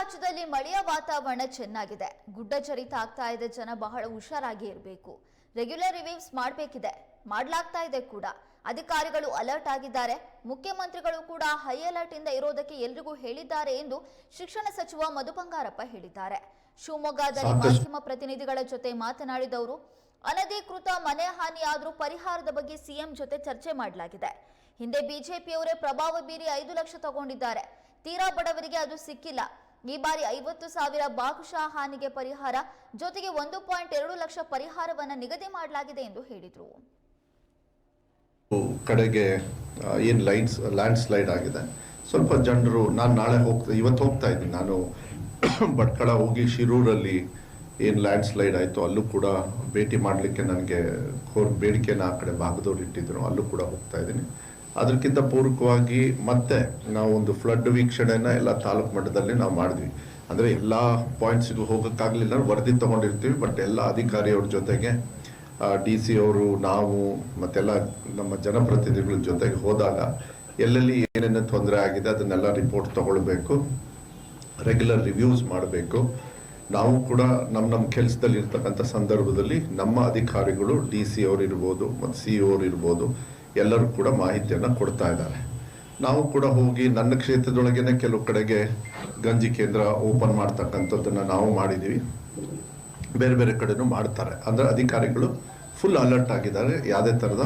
ರಾಜ್ಯದಲ್ಲಿ ಮಳೆಯ ವಾತಾವರಣ ಚೆನ್ನಾಗಿದೆ. ಗುಡ್ಡ ಚರಿತ ಆಗ್ತಾ ಇದೆ ಜನ ಬಹಳ ಹುಷಾರಾಗಿ ಇರಬೇಕು. ರೆಗ್ಯುಲರ್ ರಿವ್ಯೂಸ್ ಮಾಡಬೇಕಿದೆ. ಮಾಡ್ಲಾಗ್ತಾ ಇದೆ ಕೂಡ. ಅಧಿಕಾರಿಗಳು ಅಲರ್ಟ್ ಆಗಿದ್ದಾರೆ. ಮುಖ್ಯಮಂತ್ರಿಗಳು ಕೂಡ ಹೈ ಅಲರ್ಟ್ ಇಂದ ಇರೋದಕ್ಕೆ ಎಲ್ರಿಗೂ ಹೇಳಿದ್ದಾರೆ ಎಂದು ಶಿಕ್ಷಣ ಸಚಿವ ಮಧು ಬಂಗಾರಪ್ಪ ಹೇಳಿದ್ದಾರೆ. ಶಿವಮೊಗ್ಗದಲ್ಲಿ ಮಾಧ್ಯಮ ಪ್ರತಿನಿಧಿಗಳ ಜೊತೆ ಮಾತನಾಡಿದವರು ಅನಧಿಕೃತ ಮನೆ ಹಾನಿಯಾದರೂ ಪರಿಹಾರದ ಬಗ್ಗೆ ಸಿಎಂ ಜೊತೆ ಚರ್ಚೆ ಮಾಡಲಾಗಿದೆ. ಹಿಂದೆ ಬಿಜೆಪಿಯವರೇ ಪ್ರಭಾವ ಬೀರಿ ಐದು ಲಕ್ಷ ತಗೊಂಡಿದ್ದಾರೆ. ತೀರಾ ಬಡವರಿಗೆ ಅದು ಸಿಕ್ಕಿಲ್ಲ. ಈ ಬಾರಿ ಐವತ್ತು ಸಾವಿರ ಭಾಗಶಃ ಹಾನಿಗೆ ಪರಿಹಾರ, ಜೊತೆಗೆ ಒಂದು ಪಾಯಿಂಟ್ ಎರಡು ಲಕ್ಷ ಪರಿಹಾರವನ್ನ ನಿಗದಿ ಮಾಡಲಾಗಿದೆ ಎಂದು ಹೇಳಿದರು. ಕಡೆಗೆ ಏನು ಲೈನ್ಸ್ ಲ್ಯಾಂಡ್ ಸ್ಲೈಡ್ ಆಗಿದೆ. ಸ್ವಲ್ಪ ಜನರು, ನಾನು ನಾಳೆ ಹೋಗ್ತಾ, ಇವತ್ತು ಹೋಗ್ತಾ ಇದ್ದೀನಿ ನಾನು. ಭಟ್ಕಳ ಹೋಗಿ ಶಿರೂರಲ್ಲಿ ಏನು ಲ್ಯಾಂಡ್ ಸ್ಲೈಡ್ ಆಯಿತು, ಅಲ್ಲೂ ಕೂಡ ಭೇಟಿ ಮಾಡಲಿಕ್ಕೆ ನನಗೆ ಕೋರ್, ಬೇಡಿಕೆನ ಆ ಕಡೆ ಭಾಗದವ್ರು ಇಟ್ಟಿದ್ರು, ಅಲ್ಲೂ ಕೂಡ ಹೋಗ್ತಾ ಇದ್ದೀನಿ. ಅದಕ್ಕಿಂತ ಪೂರಕವಾಗಿ ಮತ್ತೆ ನಾವು ಒಂದು ಫ್ಲಡ್ ವೀಕ್ಷಣೆನ ಎಲ್ಲ ತಾಲೂಕು ಮಟ್ಟದಲ್ಲಿ ನಾವು ಮಾಡಿದ್ವಿ. ಅಂದರೆ ಎಲ್ಲ ಪಾಯಿಂಟ್ಸಿಗೂ ಹೋಗೋಕ್ಕಾಗಲಿಲ್ಲ, ವರದಿ ತಗೊಂಡಿರ್ತೀವಿ ಬಟ್ ಎಲ್ಲ ಅಧಿಕಾರಿಯವ್ರ ಜೊತೆಗೆ ಡಿ ಸಿ ಅವರು, ನಾವು, ಮತ್ತೆಲ್ಲ ನಮ್ಮ ಜನಪ್ರತಿನಿಧಿಗಳ ಜೊತೆಗೆ ಹೋದಾಗ ಎಲ್ಲೆಲ್ಲಿ ಏನೇನು ತೊಂದರೆ ಆಗಿದೆ ಅದನ್ನೆಲ್ಲ ರಿಪೋರ್ಟ್ ತಗೊಳ್ಬೇಕು ರೆಗ್ಯುಲರ್ ರಿವ್ಯೂಸ್ ಮಾಡಬೇಕು. ನಾವು ಕೂಡ ನಮ್ಮ ನಮ್ಮ ಕೆಲಸದಲ್ಲಿ ಇರ್ತಕ್ಕಂಥ ಸಂದರ್ಭದಲ್ಲಿ ನಮ್ಮ ಅಧಿಕಾರಿಗಳು ಡಿ ಸಿ ಅವರು ಇರ್ಬೋದು, ಮತ್ತು ಸಿ ಅವರು ಇರ್ಬೋದು ಎಲ್ಲರೂ ಕೂಡ ಮಾಹಿತಿಯನ್ನು ಕೊಡ್ತಾ ಇದ್ದಾರೆ. ನಾವು ಕೂಡ ಹೋಗಿ ನನ್ನ ಕ್ಷೇತ್ರದೊಳಗೇನೆ ಕೆಲವು ಕಡೆಗೆ ಗಂಜಿ ಕೇಂದ್ರ ಓಪನ್ ಮಾಡ್ತಕ್ಕಂಥದ್ದನ್ನು ನಾವು ಮಾಡಿದ್ದೀವಿ ಬೇರೆ ಬೇರೆ ಕಡೆನೂ ಮಾಡ್ತಾರೆ. ಅಂದರೆ ಅಧಿಕಾರಿಗಳು ಫುಲ್ ಅಲರ್ಟ್ ಆಗಿದ್ದಾರೆ. ಯಾವುದೇ ಥರದ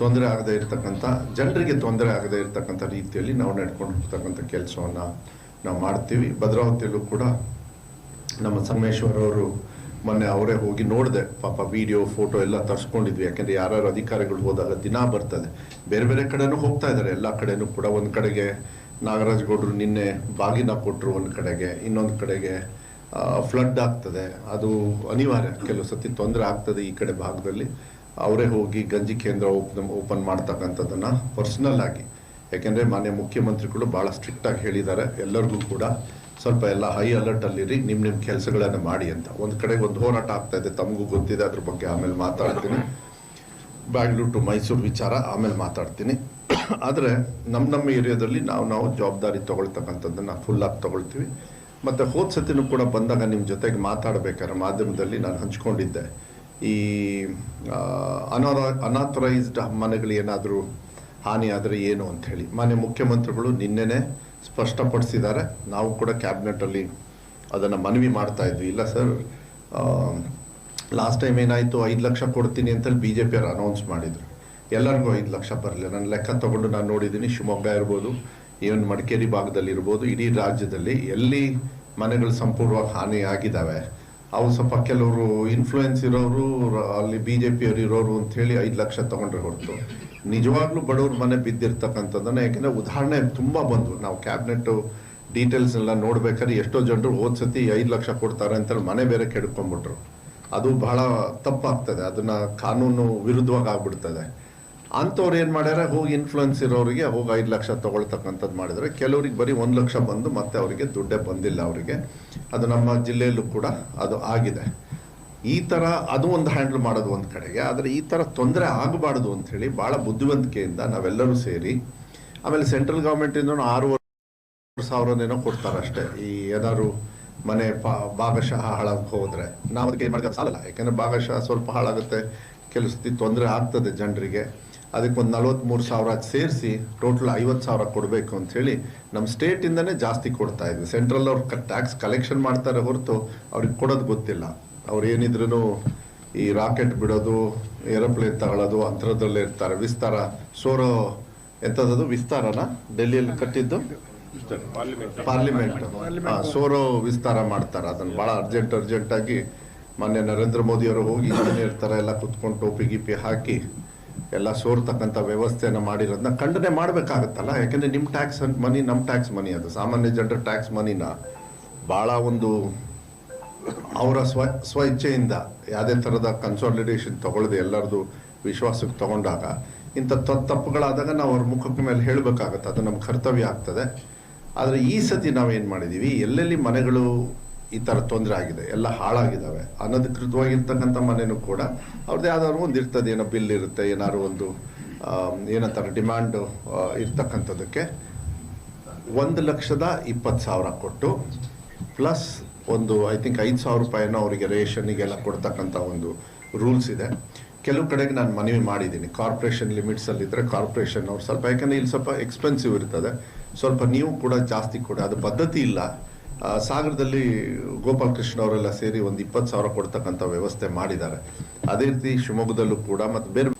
ತೊಂದರೆ ಆಗದೆ ಇರತಕ್ಕಂಥ, ಜನರಿಗೆ ತೊಂದರೆ ಆಗದೆ ಇರತಕ್ಕಂಥ ರೀತಿಯಲ್ಲಿ ನಾವು ನಡ್ಕೊಂಡು ಹೋಗ್ತಕ್ಕಂಥ ಕೆಲಸವನ್ನು ನಾವು ಮಾಡ್ತೀವಿ. ಭದ್ರಾವತಿಯಲ್ಲೂ ಕೂಡ ನಮ್ಮ ಸಂಗಮೇಶ್ವರ್ ಅವರು ಮೊನ್ನೆ ಅವರೇ ಹೋಗಿ ನೋಡಿದೆ. ಪಾಪ ವಿಡಿಯೋ ಫೋಟೋ ಎಲ್ಲ ತರಿಸ್ಕೊಂಡಿದ್ವಿ. ಯಾಕೆಂದ್ರೆ ಯಾರ್ಯಾರು ಅಧಿಕಾರಿಗಳು ಹೋದಾಗ ದಿನ ಬರ್ತದೆ. ಬೇರೆ ಬೇರೆ ಕಡೆನೂ ಹೋಗ್ತಾ ಇದ್ದಾರೆ. ಎಲ್ಲ ಕಡೆನೂ ಕೂಡ ಒಂದು ಕಡೆಗೆ ನಾಗರಾಜ್ ಗೌಡ್ರು ನಿನ್ನೆ ಬಾಗಿನ ಕೊಟ್ಟರು ಒಂದು ಕಡೆಗೆ, ಇನ್ನೊಂದು ಕಡೆಗೆ ಫ್ಲಡ್ ಆಗ್ತದೆ. ಅದು ಅನಿವಾರ್ಯ. ಕೆಲವು ಸತಿ ತೊಂದರೆ ಆಗ್ತದೆ ಈ ಕಡೆ ಭಾಗದಲ್ಲಿ. ಅವರೇ ಹೋಗಿ ಗಂಜಿ ಕೇಂದ್ರ ಓಪನ್ ಓಪನ್ ಮಾಡ್ತಕ್ಕಂಥದ್ದನ್ನು ಪರ್ಸನಲ್ ಆಗಿ. ಯಾಕೆಂದರೆ ಮಾನ್ಯ ಮುಖ್ಯಮಂತ್ರಿಗಳು ಭಾಳ ಸ್ಟ್ರಿಕ್ಟಾಗಿ ಹೇಳಿದ್ದಾರೆ. ಎಲ್ಲರಿಗೂ ಕೂಡ ಸ್ವಲ್ಪ ಎಲ್ಲ ಹೈ ಅಲರ್ಟ್ ಅಲ್ಲಿರಿ ನಿಮ್ ನಿಮ್ ಕೆಲಸಗಳನ್ನ ಮಾಡಿ ಅಂತ. ಒಂದ್ ಕಡೆಗೆ ಒಂದು ಹೋರಾಟ ಆಗ್ತಾ ಇದೆ, ತಮಗೂ ಗೊತ್ತಿದೆ, ಅದ್ರ ಬಗ್ಗೆ ಆಮೇಲೆ ಮಾತಾಡ್ತೀನಿ. ಬ್ಯಾಂಗ್ಳೂರ್ ಟು ಮೈಸೂರು ವಿಚಾರ, ಆಮೇಲೆ ಮಾತಾಡ್ತೀನಿ. ಆದರೆ ನಮ್ಮ ನಮ್ಮ ಏರಿಯಾದಲ್ಲಿ ನಾವು ನಾವು ಜವಾಬ್ದಾರಿ ತಗೊಳ್ತಕ್ಕಂಥದ್ದನ್ನ ಫುಲ್ ಆಗಿ ತಗೊಳ್ತೀವಿ. ಮತ್ತೆ ಹೋದ ಸತಿನೂ ಕೂಡ ಬಂದಾಗ ನಿಮ್ಮ ಜೊತೆಗೆ ಮಾತಾಡಬೇಕಾದ್ರೆ ಮಾಧ್ಯಮದಲ್ಲಿ ನಾನು ಹಂಚ್ಕೊಂಡಿದ್ದೆ. ಈ ಅನಾರ, ಅನಾಥರೈಸ್ಡ್ ಮನೆಗಳು ಏನಾದರೂ ಹಾನಿ ಆದರೆ ಏನು ಅಂತ ಹೇಳಿ ಮಾನ್ಯ ಮುಖ್ಯಮಂತ್ರಿಗಳು ನಿನ್ನೆನೆ ಸ್ಪಷ್ಟಪಡಿಸಿದ್ದಾರೆ. ನಾವು ಕೂಡ ಕ್ಯಾಬಿನೆಟಲ್ಲಿ ಅದನ್ನು ಮನವಿ ಮಾಡ್ತಾ ಇದ್ವಿ. ಇಲ್ಲ ಸರ್ ಲಾಸ್ಟ್ ಟೈಮ್ ಏನಾಯಿತು? ಐದು ಲಕ್ಷ ಕೊಡ್ತೀನಿ ಅಂತೇಳಿ ಬಿ ಜೆ ಪಿಯವರು ಅನೌನ್ಸ್ ಮಾಡಿದರು. ಎಲ್ಲರಿಗೂ ಐದು ಲಕ್ಷ ಬರಲಿಲ್ಲ. ನನ್ನ ಲೆಕ್ಕ ತಗೊಂಡು ನಾನು ನೋಡಿದ್ದೀನಿ. ಶಿವಮೊಗ್ಗ ಇರ್ಬೋದು ಈವನ್ ಮಡಿಕೇರಿ ಭಾಗದಲ್ಲಿ ಇರ್ಬೋದು, ಇಡೀ ರಾಜ್ಯದಲ್ಲಿ ಎಲ್ಲಿ ಮನೆಗಳು ಸಂಪೂರ್ಣವಾಗಿ ಹಾನಿ ಆಗಿದ್ದಾವೆ ಅವು ಸ್ವಲ್ಪ ಕೆಲವರು ಇನ್ಫ್ಲೂಯೆನ್ಸ್ ಇರೋರು ಅಲ್ಲಿ ಬಿ ಜೆ ಪಿಯವರು ಇರೋರು ಅಂತ ಹೇಳಿ ಐದು ಲಕ್ಷ ತಗೊಂಡ್ರೆ ಹೊರತು. ನಿಜವಾಗ್ಲೂ ಬಡವ್ರ ಮನೆ ಬಿದ್ದಿರ್ತಕ್ಕಂಥದ್ದನ್ನ, ಯಾಕೆಂದ್ರೆ ಉದಾಹರಣೆ ತುಂಬಾ ಬಂದ್ವು. ನಾವು ಕ್ಯಾಬಿನೆಟ್ ಡೀಟೇಲ್ಸ್ ಎಲ್ಲ ನೋಡ್ಬೇಕಾದ್ರೆ ಎಷ್ಟೋ ಜನರು ಹೋದ್ ಸತಿ ಐದು ಲಕ್ಷ ಕೊಡ್ತಾರೆ ಅಂತೇಳಿ ಮನೆ ಬೇರೆ ಕೆಡ್ಕೊಂಡ್ಬಿಟ್ರು ಅದು ಬಹಳ ತಪ್ಪಾಗ್ತದೆ. ಅದನ್ನ ಕಾನೂನು ವಿರುದ್ಧವಾಗಿ ಆಗ್ಬಿಡ್ತದೆ. ಅಂಥವ್ರು ಏನು ಮಾಡ್ಯಾರ? ಹೋಗಿ ಇನ್ಫ್ಲುಯೆನ್ಸ್ ಇರೋರಿಗೆ ಹೋಗಿ ಐದು ಲಕ್ಷ ತಗೊಳ್ತಕ್ಕಂಥದ್ದು ಮಾಡಿದ್ರೆ ಕೆಲವ್ರಿಗೆ ಬರೀ ಒಂದು ಲಕ್ಷ ಬಂದು ಮತ್ತೆ ಅವರಿಗೆ ದುಡ್ಡೇ ಬಂದಿಲ್ಲ ಅವರಿಗೆ. ಅದು ನಮ್ಮ ಜಿಲ್ಲೆಯಲ್ಲೂ ಕೂಡ ಅದು ಆಗಿದೆ. ಈ ಥರ ಅದು ಒಂದು ಹ್ಯಾಂಡಲ್ ಮಾಡೋದು ಒಂದು ಕಡೆಗೆ, ಆದರೆ ಈ ಥರ ತೊಂದರೆ ಆಗಬಾರ್ದು ಅಂತ ಹೇಳಿ ಭಾಳ ಬುದ್ಧಿವಂತಿಕೆಯಿಂದ ನಾವೆಲ್ಲರೂ ಸೇರಿ, ಆಮೇಲೆ ಸೆಂಟ್ರಲ್ ಗೌರ್ಮೆಂಟಿಂದ ಆರೂವರೆ ಸಾವಿರನೇನೋ ಕೊಡ್ತಾರೆ ಅಷ್ಟೇ. ಈ ಏನಾದ್ರು ಮನೆ ಪಾ, ಭಾಗಶಃ ಹಾಳಾಗಿ ಹೋದರೆ, ನಾವು ಅದಕ್ಕೆ ಏನು ಮಾಡೋದು ಸಾಲಲ್ಲ. ಯಾಕಂದ್ರೆ ಭಾಗಶಃ ಸ್ವಲ್ಪ ಹಾಳಾಗುತ್ತೆ, ಕೆಲವು ಸತಿ ತೊಂದರೆ ಆಗ್ತದೆ ಜನರಿಗೆ. ಅದಕ್ಕೆ ಒಂದು ನಲವತ್ತ್ಮೂರು ಸಾವಿರ ಸೇರಿಸಿ ಟೋಟಲ್ ಐವತ್ತು ಸಾವಿರ ಕೊಡಬೇಕು ಅಂತ ಹೇಳಿ ನಮ್ಮ ಸ್ಟೇಟಿಂದನೇ ಜಾಸ್ತಿ ಕೊಡ್ತಾ ಇದ್ವಿ. ಸೆಂಟ್ರಲ್ ಅವ್ರು ಟ್ಯಾಕ್ಸ್ ಕಲೆಕ್ಷನ್ ಮಾಡ್ತಾರೆ ಹೊರತು ಅವ್ರಿಗೆ ಕೊಡೋದು ಗೊತ್ತಿಲ್ಲ. ಅವ್ರು ಏನಿದ್ರು ಈ ರಾಕೆಟ್ ಬಿಡೋದು, ಏರೋಪ್ಲೇನ್ ತಗೊಳ್ಳೋದು ಅಂತರದಲ್ಲೇ ಇರ್ತಾರೆ. ವಿಸ್ತಾರ. ಸೋರೋ ಎಂಥದ್ದು ವಿಸ್ತಾರನ? ಡೆಲ್ಲಿಯಲ್ಲಿ ಕಟ್ಟಿದ್ದು? ಪಾರ್ಲಿಮೆಂಟ್. ಸೋರೋ ವಿಸ್ತಾರ ಮಾಡ್ತಾರೆ. ಅದನ್ನ ಬಹಳ ಅರ್ಜೆಂಟ್ ಅರ್ಜೆಂಟ್ ಆಗಿ ಮೊನ್ನೆ ನರೇಂದ್ರ ಮೋದಿಯವರು ಹೋಗಿ ಮನೆ ಇರ್ತಾರೆ, ಎಲ್ಲ ಕುತ್ಕೊಂಡು ಟೋಪಿ ಗಿಪಿ ಹಾಕಿ ಎಲ್ಲ ಸೋರ್ತಕ್ಕಂಥ ವ್ಯವಸ್ಥೆಯನ್ನು ಮಾಡಿರೋದನ್ನ ಖಂಡನೆ ಮಾಡಬೇಕಾಗತ್ತಲ್ಲ? ಯಾಕಂದ್ರೆ ನಿಮ್ಮ ಟ್ಯಾಕ್ಸ್ ಮನಿ ನಮ್ಮ ಟ್ಯಾಕ್ಸ್ ಮನಿ ಅದು. ಸಾಮಾನ್ಯ ಜನರ ಟ್ಯಾಕ್ಸ್ ಮನಿನ ಭಾಳ ಒಂದು ಅವರ ಸ್ವ ಸ್ವ ಇಚ್ಛೆಯಿಂದ ಯಾವುದೇ ಥರದ ಕನ್ಸಾಲಿಡೇಷನ್ ತಗೊಳ್ಳದೆ ಎಲ್ಲರದು ವಿಶ್ವಾಸಕ್ಕೆ ತಗೊಂಡಾಗ ಇಂಥ ತಪ್ಪುಗಳಾದಾಗ ನಾವು ಅವ್ರ ಮುಖಕ್ಕೆ ಮೇಲೆ ಹೇಳಬೇಕಾಗತ್ತೆ. ಅದು ನಮ್ಮ ಕರ್ತವ್ಯ ಆಗ್ತದೆ. ಆದರೆ ಈ ಸತಿ ನಾವೇನು ಮಾಡಿದ್ದೀವಿ ಎಲ್ಲೆಲ್ಲಿ ಮನೆಗಳು ಈ ಥರ ತೊಂದರೆ ಆಗಿದೆ, ಎಲ್ಲ ಹಾಳಾಗಿದ್ದಾವೆ, ಅನಧಿಕೃತವಾಗಿರ್ತಕ್ಕಂಥ ಮನೆಯೂ ಕೂಡ ಅವ್ರದ್ದು ಯಾವ್ದಾದ್ರು ಒಂದು ಇರ್ತದೆ. ಏನೋ ಬಿಲ್ ಇರುತ್ತೆ, ಏನಾದ್ರು ಒಂದು ಏನಂತಾರೆ ಡಿಮ್ಯಾಂಡು ಇರ್ತಕ್ಕಂಥದ್ದಕ್ಕೆ ಒಂದು ಲಕ್ಷದ ಇಪ್ಪತ್ತು ಸಾವಿರ ಕೊಟ್ಟು, ಪ್ಲಸ್ ಒಂದು ಐ ಥಿಂಕ್ ಐದು ಸಾವಿರ ರೂಪಾಯಿನೋ ಅವರಿಗೆ ರೇಷನ್ನಿಗೆಲ್ಲ ಕೊಡ್ತಕ್ಕಂಥ ಒಂದು ರೂಲ್ಸ್ ಇದೆ. ಕೆಲವು ಕಡೆಗೆ ನಾನು ಮನವಿ ಮಾಡಿದ್ದೀನಿ. ಕಾರ್ಪೊರೇಷನ್ ಲಿಮಿಟ್ಸಲ್ಲಿದ್ದರೆ ಕಾರ್ಪೊರೇಷನ್ ಅವ್ರು ಸ್ವಲ್ಪ, ಯಾಕಂದರೆ ಇಲ್ಲಿ ಸ್ವಲ್ಪ ಎಕ್ಸ್ಪೆನ್ಸಿವ್ ಇರ್ತದೆ. ಸ್ವಲ್ಪ ನೀವು ಕೂಡ ಜಾಸ್ತಿ ಕೊಡಿ. ಅದು ಪದ್ಧತಿ ಇಲ್ಲ. ಸಾಗರದಲ್ಲಿ ಗೋಪಾಲಕೃಷ್ಣ ಅವರೆಲ್ಲ ಸೇರಿ ಒಂದು ಇಪ್ಪತ್ತು ಸಾವಿರ ಕೊಡ್ತಕ್ಕಂಥ ವ್ಯವಸ್ಥೆ ಮಾಡಿದ್ದಾರೆ. ಅದೇ ರೀತಿ ಶಿವಮೊಗ್ಗದಲ್ಲೂ ಕೂಡ, ಮತ್ತು ಬೇರೆ